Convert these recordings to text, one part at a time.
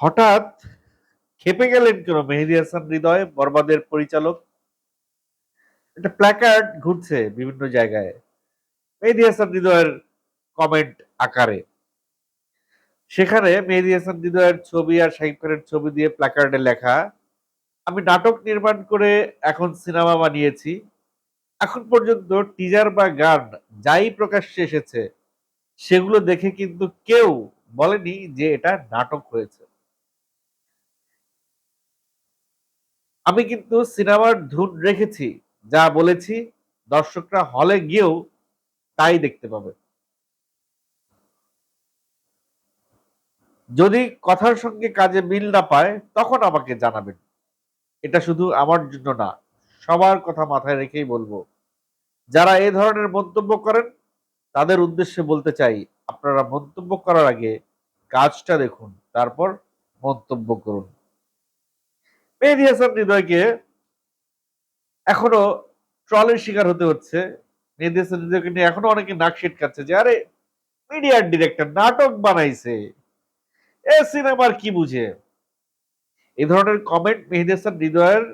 হঠাৎ খেপে গেলেন কেন মেহেদি হাসান হৃদয়, বরবাদের পরিচালক? একটা প্ল্যাকার্ড ঘুরছে বিভিন্ন জায়গায়, মেহেদি হাসান হৃদয়ের কমেন্ট আকারে। সেখানে মেহেদি হাসান হৃদয়ের ছবি আর শাহিদ খানের ছবি দিয়ে প্ল্যাকার্ডে লেখা, আমি নাটক নির্মাণ করে এখন সিনেমা বানিয়েছি। এখন পর্যন্ত টিজার বা গান যাই প্রকাশ্যে এসেছে, সেগুলো দেখে কিন্তু কেউ বলেনি যে এটা নাটক হয়েছে। আমি কিন্তু সিনেমার ধুন রেখেছি, যা বলেছি দর্শকরা হলে গিয়েও তাই দেখতে পাবে। যদি কথার সঙ্গে কাজে মিল না পায়, তখন আমাকে জানাবেন। এটা শুধু আমার জন্য না, সবার কথা মাথায় রেখেই বলব। যারা এই ধরনের মন্তব্য করেন, তাদের উদ্দেশ্যে বলতে চাই, আপনারা মন্তব্য করার আগে কাজটা দেখুন, তারপর মন্তব্য করুন। মেহেদি হাসান হৃদয়কে এখনও ট্রলের শিকার হতে হচ্ছে। মেহেদি হাসান হৃদয়কে নিয়ে এখনও অনেকে নাক সিটকাচ্ছে যে, আরে মিডিয়ার ডিরেক্টর নাটক বানাইছে। এ সিনেমার কি বুঝে? এই ধরনের কমেন্ট মেহেদি হাসান হৃদয়ের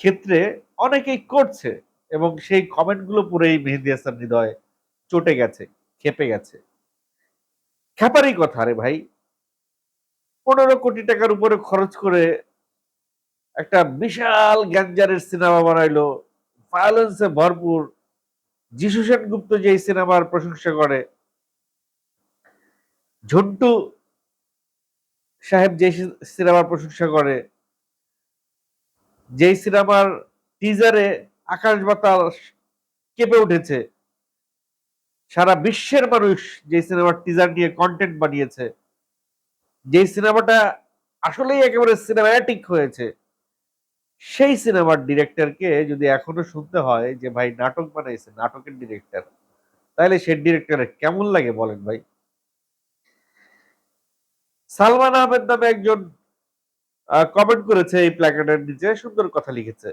ক্ষেত্রে অনেকেই করছে এবং সেই কমেন্টগুলো পুরেই মেহেদি হাসান হৃদয় চটে গেছে, খেপে গেছে। খেপারই কথা রে ভাই। পনেরো কোটি টাকার উপরে খরচ করে একটা বিশাল গ্যাঞ্জারের সিনেমা বানাইলো। ভায়োলেন্সে ভরপুর। যিশু সেনগুপ্ত যে সিনেমার প্রশংসা করে, ঝন্টু সাহেব যে সিনেমার প্রশংসা করে, যেই সিনেমার টিজারে আকাশ বাতাস কেঁপে উঠেছে, সারা বিশ্বের মানুষ যে সিনেমার টিজার নিয়ে কন্টেন্ট বানিয়েছে যে সিনেমাটা আসলেই একেবারে সিনেমাটিক হয়েছে। সেই সিনেমার ডিরেক্টরকে যদি এখনও শুনতে হয় যে, ভাই, নাটক বানাইছে, নাটকের ডিরেক্টর তাহলে সে ডিরেক্টরের কেমন লাগে বলেন ভাই? সালমান আহমেদ নামে একজন কমেন্ট করেছে এই প্ল্যাকার্ডের নিচে, সুন্দর কথা লিখেছে।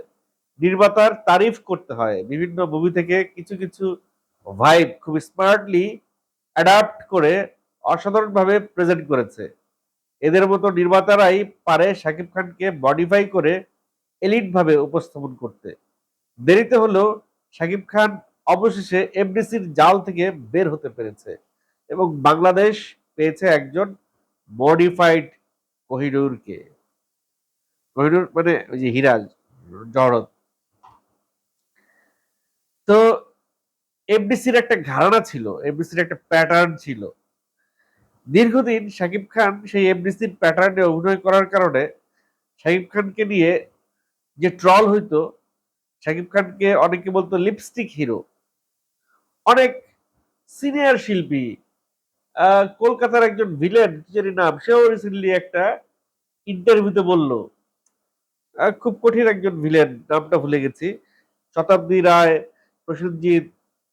নির্মাতার তারিফ করতে হয়। বিভিন্ন মুভি থেকে কিছু কিছু ভাইব খুব স্মার্টলি অ্যাডাপ্ট করে অসাধারণভাবে প্রেজেন্ট করেছে। এদের মতো নির্মাতারাই পারে শাকিব খানকে মডিফাই করে এলিট ভাবে উপস্থাপন করতে। দেরিতে হলেও শাকিব খান অবশেষে এফডিসির জাল থেকে বের হতে পেরেছে এবং বাংলাদেশ পেয়েছে একজন মডিফাইড কোহিনুরকে। কোহিনুর মানে ওই যে হিরাজ জড়ত তো এফডিসির একটা ধারণা ছিল, এফডিসির একটা প্যাটার্ন ছিল। দীর্ঘদিন শাকিব খান সেই এফডিসির প্যাটার্নে অভিনয় করার কারণে শাকিব খানকে নিয়ে যে ট্রল হইতো, শাকিব খানকে অনেকে বলতো লিপস্টিক হিরো অনেক সিনিয়র শিল্পী কলকাতার একজন ভিলেন যিনি নাম, সেও রিসেন্টলি একটা ইন্টারভিউতে বলল খুব কঠিন একজন ভিলেন নামটা ভুলে গেছি। শতাব্দী রায়, প্রসেনজিৎ,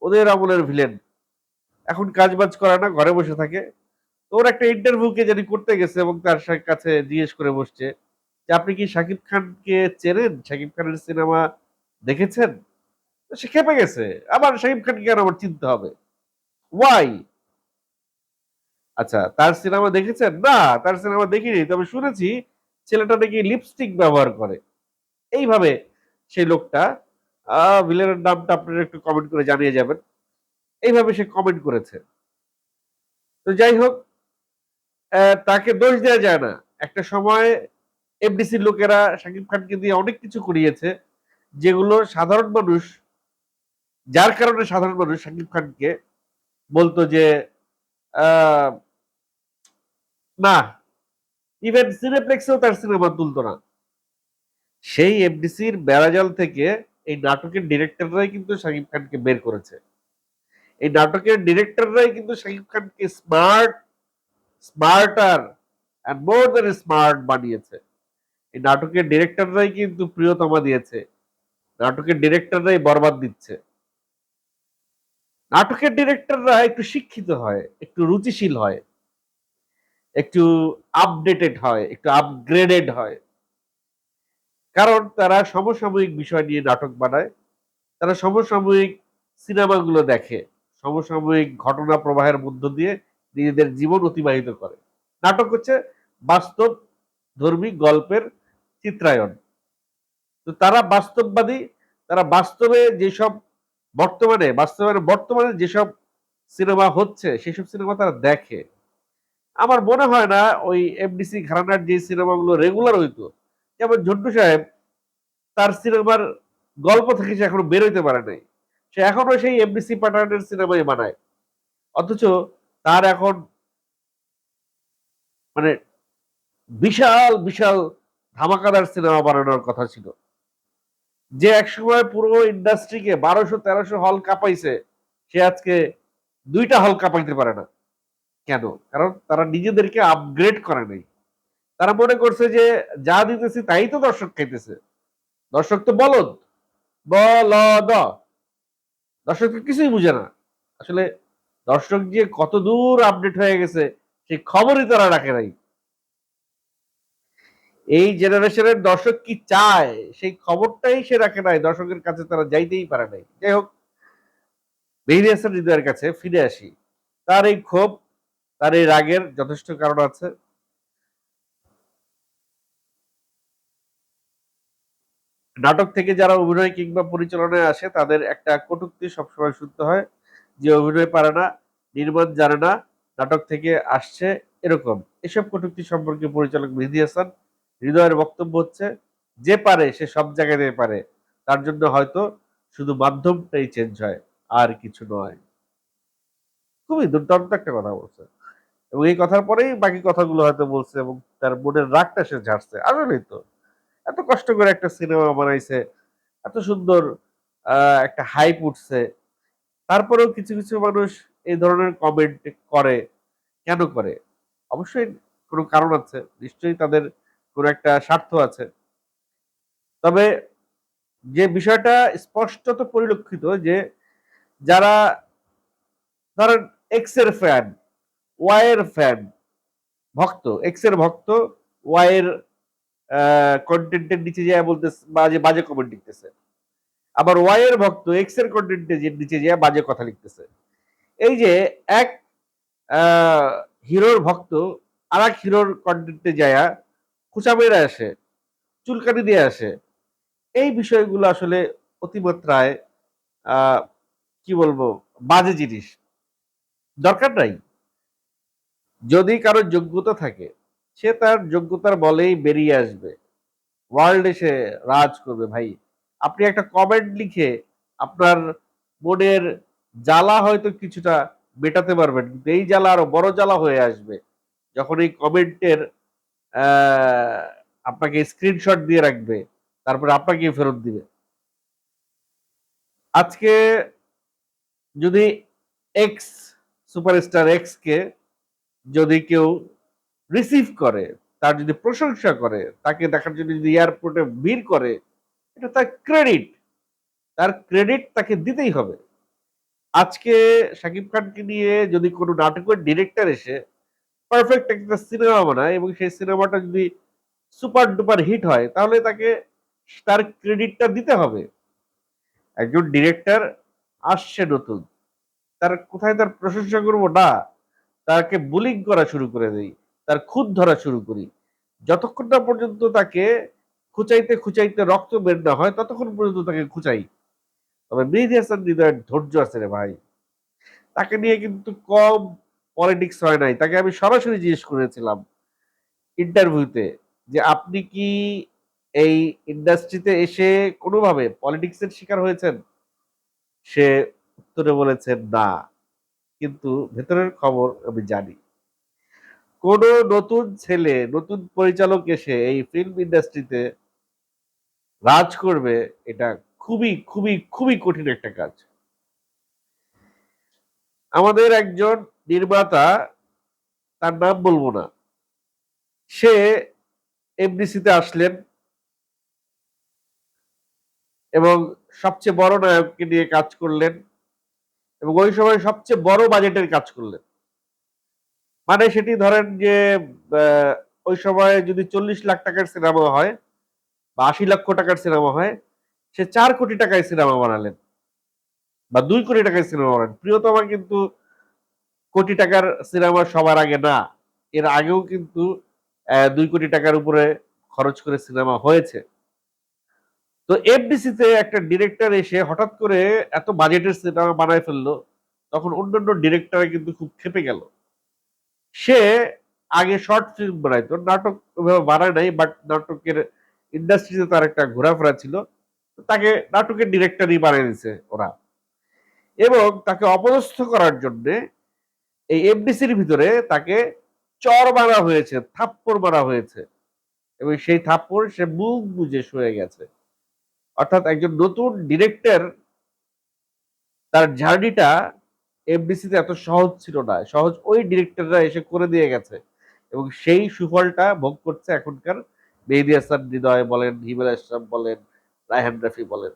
ওদের আমলের ভিলেন এখন কাজ বাজ করে না, ঘরে বসে থাকে। তো ওর একটা ইন্টারভিউকে জানি করতে গেছে এবং তার কাছে জিজ্ঞেস করে বসছে। যে আপনি কি শাকিব খানকে চেনেন? শাকিব খানের সিনেমা দেখেছেন? সে খেপে গেছে। আবার শাকিব খানকে কেন আমার চিনতে হবে? ওয়াই আচ্ছা তার সিনেমা দেখেছেন? না, তার সিনেমা দেখিনি। তবে শুনেছি ছেলেটা নাকি লিপস্টিক ব্যবহার করে। এইভাবে সেই লোকটা ভিলেনের নামটা আপনারা একটু কমেন্ট করে জানিয়ে যাবেন। এইভাবে সে কমেন্ট করেছে। তো যাই হোক তাকে দোষ দেওয়া যায় না। একটা সময় এফডিসির লোকেরা শাকিব খানকে দিয়ে অনেক কিছু করিয়েছে, যেগুলো সাধারণ মানুষ, যার কারণে সাধারণ মানুষ শাকিব খানকে বলতো যে না ইভেন সিনেপ্লেক্সেও তার সিনেমা তুলতো না। সেই এফডিসির বেড়াজাল থেকে এই নাটকের ডিরেক্টররাই কিন্তু শাকিব খানকে বের করেছে। এই নাটকের ডিরেক্টররাই কিন্তু শাকিব খানকে smart smarter and more than smart বানিয়েছে। এই নাটকের ডিরেক্টররাই কিন্তু প্রিয়তমা দিয়েছে। নাটকের ডিরেক্টররাই বরবাদ দিচ্ছে। নাটকের ডিরেক্টররা একটু শিক্ষিত হয়, একটু রুচিশীল হয়, একটু আপডেটেড হয়, একটু আপগ্রেডেড হয়। কারণ তারা সমসাময়িক বিষয় নিয়ে নাটক বানায়, তারা সমসাময়িক সিনেমাগুলো দেখে, সমসাময়িক ঘটনা প্রবাহের মধ্য দিয়ে নিজেদের জীবন অতিবাহিত করে। নাটক হচ্ছে বাস্তব, ধর্মী, গল্পের চিত্রায়ন তো তারা বাস্তববাদী, তারা বাস্তবে যেসব বর্তমানে বাস্তবে বর্তমানে যেসব সিনেমা হচ্ছে, সেসব সিনেমা তারা দেখে। আমার মনে হয় না ওই এমডিসি ঘরানার যে সিনেমাগুলো রেগুলার হইতো, যেমন ঝন্টু সাহেব, তার সিনেমার গল্প থেকে সে এখনও বেরোইতে পারে নাই। সে এখনও সেই এমডিসি প্যাটার্নের সিনেমাই বানায়। অথচ তার এখন মানে বিশাল বিশাল ধামাকাদার সিনেমা বানানোর কথা ছিল। যে একসময় পুরো ইন্ডাস্ট্রিকে বারোশো, তেরোশো হল কাঁপাইছে, সে আজকে দুইটা হল কাঁপাইতে পারে না। কেন? কারণ তারা নিজেদেরকে আপগ্রেড করে নাই। তারা মনে করছে যে যা দিতেছি তাই তো দর্শক খাইতেছে। দর্শক তো বলদ। বলদ। দর্শক তো কিছুই বুঝে না। আসলে দর্শক যে কত দূর আপডেট হয়ে গেছে সেই খবরই তারা রাখে নাই। এই জেনারেশনের দর্শক কি চায়? সেই খবরটাই সে রাখে নাই। দর্শকের কাছে তারা যাইতেই পারে নাই। যাই হোক মেহেদি হাসান হৃদয়ের কাছে ফিরে আসি। তার এই ক্ষোভ, তার এই রাগের যথেষ্ট কারণ আছে। নাটক থেকে যারা অভিনয় কিংবা পরিচালনায় আসে, তাদের একটা কটুক্তি সবসময় শুনতে হয় যে অভিনয় পারে না, নির্মাণ জানে না, নাটক থেকে আসছে এরকম। এসব কটুক্তি সম্পর্কে পরিচালক মেহেদি হাসান হৃদয়ের বক্তব্য হচ্ছে, যে পারে সে সব জায়গায় পারে। তার জন্য হয়তো শুধু মাধ্যমটাই চেঞ্জ হয়, আর কিছু নয়। খুবই দুর্দান্ত একটা কথা বলছে। এবং এই কথার পরেই বাকি কথাগুলো হয়তো বলছে এবং তার মনের রাগটা সে ঝাড়ছে। আসলেই তো। এত কষ্ট করে একটা সিনেমা বানাইছে, এত সুন্দর একটা হাইপ উঠছে। তারপরেও কিছু কিছু মানুষ এই ধরনের কমেন্ট করে। কেন করে? অবশ্যই কোনো কারণ আছে। নিশ্চয়ই তাদের কোনো একটা স্বার্থ আছে। তবে যে বিষয়টা স্পষ্টত পরিলক্ষিত যে যারা ধরেন এক্সের ফ্যান ওয়াই এর ফ্যান ভক্ত এক্সের ভক্ত ওয়াই এর কন্টেন্টের নিচে যায় বলতেছে, বাজে বাজে কমেন্ট লিখতেছে। আবার ওয়াই এর ভক্ত এক্সের কন্টেন্টের নিচে যায় বাজে কথা লিখতেছে। এই যে এক হিরোর ভক্ত আর এক হিরোর কন্টেন্টে যায় খুচা মেরে আসে, চুলকানি দিয়ে আসে। এই বিষয়গুলো আসলে অতিমাত্রায় কি বলব, বাজে জিনিস। দরকার নাই। যদি কারও যোগ্যতা থাকে, সে তার যোগ্যতার বলেই বেরিয়ে আসবে। ওয়ার্ল্ড এসে রাজ করবে, ভাই। আপনি একটা কমেন্ট লিখে আপনার মনের জ্বালা হয়তো কিছুটা মেটাতে পারবেন, কিন্তু এই জ্বালা আরও বড় জ্বালা হয়ে আসবে, যখন এই কমেন্টের আপনাকে স্ক্রিনশট দিয়ে রাখবে, তারপরে আপনাকে ফেরত দিবে। আজকে যদি এক্স সুপারস্টার এক্স কে যদি কেউ রিসিভ করে, তার যদি প্রশংসা করে, তাকে দেখার জন্য যদি এয়ারপোর্টে ভিড় করে, এটা তার ক্রেডিট তার ক্রেডিট তাকে দিতেই হবে। আজকে শাকিব খানকে নিয়ে যদি কোনো নাটকের ডিরেক্টর এসে পারফেক্ট একটা সিনেমা বানায় এবং সেই সিনেমাটা যদি সুপার ডুপার হিট হয়, তাহলে তাকে তার ক্রেডিটটা দিতে হবে। একজন ডিরেক্টর আসছে নতুন। তার কোথায় তার প্রশংসা করব? না। তাকে বুলিং করা শুরু করে দেই। তার খুদ ধরা শুরু করি। যতক্ষণ না পর্যন্ত তাকে খুচাইতে খুচাইতে রক্ত বের না হয়, ততক্ষণ পর্যন্ত তাকে খুচাই। তবে মেহেদি হাসান হৃদয়ের ধৈর্য আছে রে ভাই। তাকে নিয়ে কিন্তু কম পলিটিক্স হয় নাই, তাকে আমি সরাসরি জিজ্ঞেস করেছিলাম ইন্টারভিউতে যে আপনি কি এই ইন্ডাস্ট্রিতে এসে কোনোভাবে পলিটিক্সের শিকার হয়েছেন? সে উত্তরে বলেছেন না। কিন্তু ভেতরের খবর আমি জানি। কোন নতুন ছেলে, নতুন পরিচালক এসে এই ফিল্ম ইন্ডাস্ট্রিতে রাজ করবে, এটা খুবই খুবই খুবই কঠিন একটা কাজ। আমাদের একজন নির্মাতা তার নাম বলব না। সে এমডিসিতে আসলেন এবং সবচেয়ে বড় নায়ককে নিয়ে কাজ করলেন এবং ওই সময় সবচেয়ে বড় বাজেটের কাজ করলেন। মানে সেটি ধরেন যে ওই সময় যদি চল্লিশ লাখ টাকার সিনেমা হয় বা আশি লক্ষ টাকার সিনেমা হয়, সে চার কোটি টাকায় সিনেমা বানালেন বা দুই কোটি টাকায় সিনেমা বানালেন। প্রিয়তমা কিন্তু কোটি টাকার সিনেমা সবার আগে না, এর আগেও কিন্তু দুই কোটি টাকার উপরে খরচ করে সিনেমা হয়েছে। তো এফডিসিতে একটা ডিরেক্টর এসে হঠাৎ করে এত বাজেটের সিনেমা বানায় ফেলল, তখন অন্যান্য ডিরেক্টর কিন্তু খুব খেপে গেল। সে আগে শর্ট ফিল্ম বানাইতো নাটক বানায় নাই, বাট নাটকের ইন্ডাস্ট্রিতে তার একটা ঘোরাফেরা ছিল তাকে নাটকের ডিরেক্টরই বানিয়ে দিছে ওরা। এবং তাকে অপদস্থ করার জন্য এই এফডিসির ভিতরে তাকে চর মারা হয়েছে, থাপ্পড় মারা হয়েছে। এবং সেই থাপ্পড় সে মুখ বুঝে শুয়ে গেছে। অর্থাৎ একজন নতুন ডিরেক্টর তার জার্নিটা এফডিসিতে এত সহজ ছিল না। সহজ ওই ডিরেক্টররা এসে করে দিয়ে গেছে। এবং সেই সুফলটা ভোগ করছে এখনকার মেহেদি হাসান, হৃদয় বলেন, হিমেল আশরাফ বলেন, রায়হান রাফি বলেন।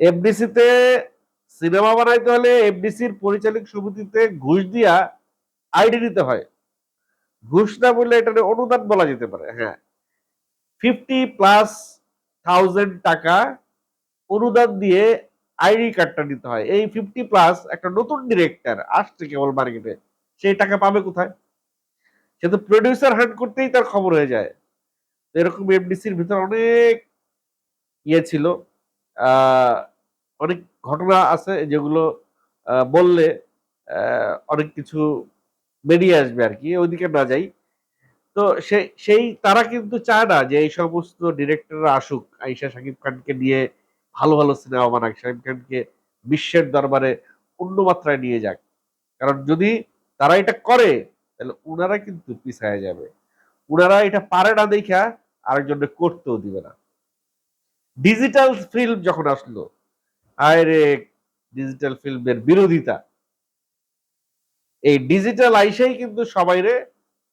এফডিসিতে সিনেমা বানাইতে হলে এফডিসির পরিচালক সমিতিতে ঘুষ দিয়া আইডি নিতে হয়। ঘুষ না বললে এটা অনুদান বলা যেতে পারে। হ্যাঁ। ফিফটি প্লাস থাউজেন্ড টাকা অনুদান দিয়ে আইডি কার্ডটা নিতে হয়। এই ফিফটি প্লাস একটা নতুন ডিরেক্টর আসছে কেবল মার্কেটে সেই টাকা পাবে কোথায়? সে তো প্রডিউসার হ্যান্ড করতেই তার খবর হয়ে যায়। তো এরকম এফডিসির ভিতর অনেক ইয়ে ছিল। অনেক ঘটনা আছে যেগুলো বললে অনেক কিছু বেরিয়ে আসবে আর কি, ওইদিকে না যাই। তো সেই, তারা কিন্তু চায় না যে এই সমস্ত ডিরেক্টররা আসুক আইসা শাকিব খানকে নিয়ে ভালো ভালো সিনেমা বানাক, শাকিব খানকে বিশ্বের দরবারে অন্য মাত্রায় নিয়ে যাক। কারণ যদি তারা এটা করে, তাহলে উনারা কিন্তু পিছায় যাবে। ওনারা এটা পারে না দেখা আরেকজনকে করতেও দিবে না। ডিজিটাল ফিল্ম যখন আসলো রে ডিজিটাল ফিল্মের বিরোধিতা। এই ডিজিটাল আইসাই কিন্তু সবাইরে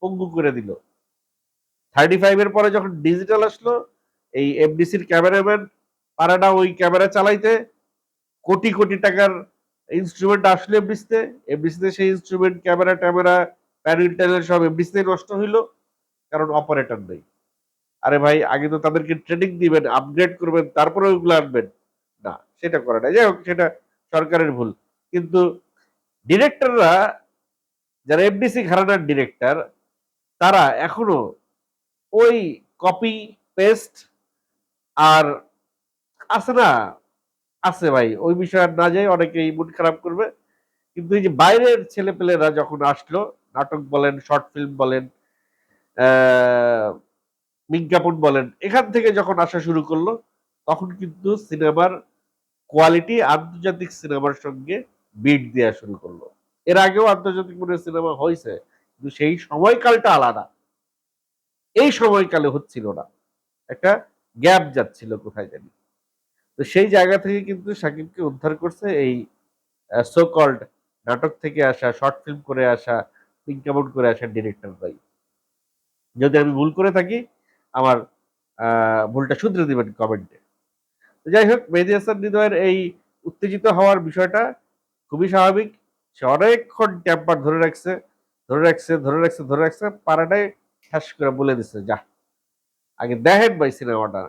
পঙ্গু করে দিল। থার্টি ফাইভ এর পরে যখন ডিজিটাল আসলো, এই এফডিসির ক্যামেরাম্যান পারে না ওই ক্যামেরা চালাইতে কোটি কোটি টাকার ইনস্ট্রুমেন্ট আসলো এফডিসিতে এফডিসিতে সেই ইনস্ট্রুমেন্ট ক্যামেরা ট্যামেরা প্যানেল ট্যানেল সব এফডিসিতে নষ্ট হইল, কারণ অপারেটর নেই। আরে ভাই, আগে তো তাদেরকে ট্রেনিং দিবেন আপগ্রেড করবেন, তারপরে ওইগুলো আনবেন। সেটা করে না যাই হোক সেটা সরকারের ভুল। কিন্তু ডিরেক্টররা, যারা এফডিসি ঘরানার ডিরেক্টর, তারা এখনও ওই কপি, পেস্ট আর আছে না? আছে ভাই, ওই বিষয়ে না যাই, অনেকেই মুড খারাপ করবে। কিন্তু এই যে বাইরের ছেলেপেলেরা যখন আসলো, নাটক বলেন, শর্ট ফিল্ম বলেন বিজ্ঞাপন বলেন, এখান থেকে যখন আসা শুরু করল, তখন কিন্তু সিনেমার কোয়ালিটি আন্তর্জাতিক সিনেমার সঙ্গে বিট দেওয়া শুরু করল। এর আগেও আন্তর্জাতিক মনের সিনেমা হয়েছে, কিন্তু সেই সময়কালটা আলাদা। এই সময়কালে হচ্ছিল না। একটা গ্যাপ যাচ্ছিল কোথায় জানি। তো সেই জায়গা থেকে কিন্তু সাকিবকে উদ্ধার করছে এই সো কল্ড নাটক থেকে আসা শর্ট ফিল্ম করে আসা পিঙ্ক আউট করে আসা ডিরেক্টর ভাই। যদি আমি ভুল করে থাকি, আমার ভুলটা শুধরে দিবেন কমেন্টে যাই হোক, মেহেদি হাসান হৃদয়ের এই উত্তেজিত হওয়ার বিষয়টা খুবই স্বাভাবিক। সে অনেকক্ষণ টেম্পার ধরে রাখছে ধরে রাখছে ধরে রাখছে ধরে রাখছে পাড়াটাই ঠাস করে বলে দিচ্ছে যা, আগে দেখেন ভাই সিনেমাটা।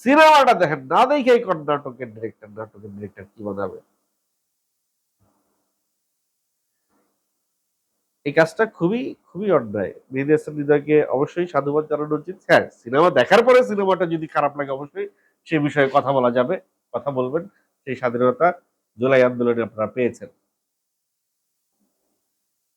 সিনেমাটা দেখেন, না দেখেই কোন নাটকের ডিরেক্টর নাটকের ডিরেক্টর কি বানাবে? এই কাজটা খুবই খুবই অন্যায়। মেহেদি হাসান হৃদয়কে অবশ্যই সাধুবাদ জানানো উচিত। হ্যাঁ সিনেমা দেখার পরে সিনেমাটা যদি খারাপ লাগে, অবশ্যই সে বিষয়ে কথা বলা যাবে কথা বলবেন। সেই স্বাধীনতা জুলাই আন্দোলনে আপনারা পেয়েছেন।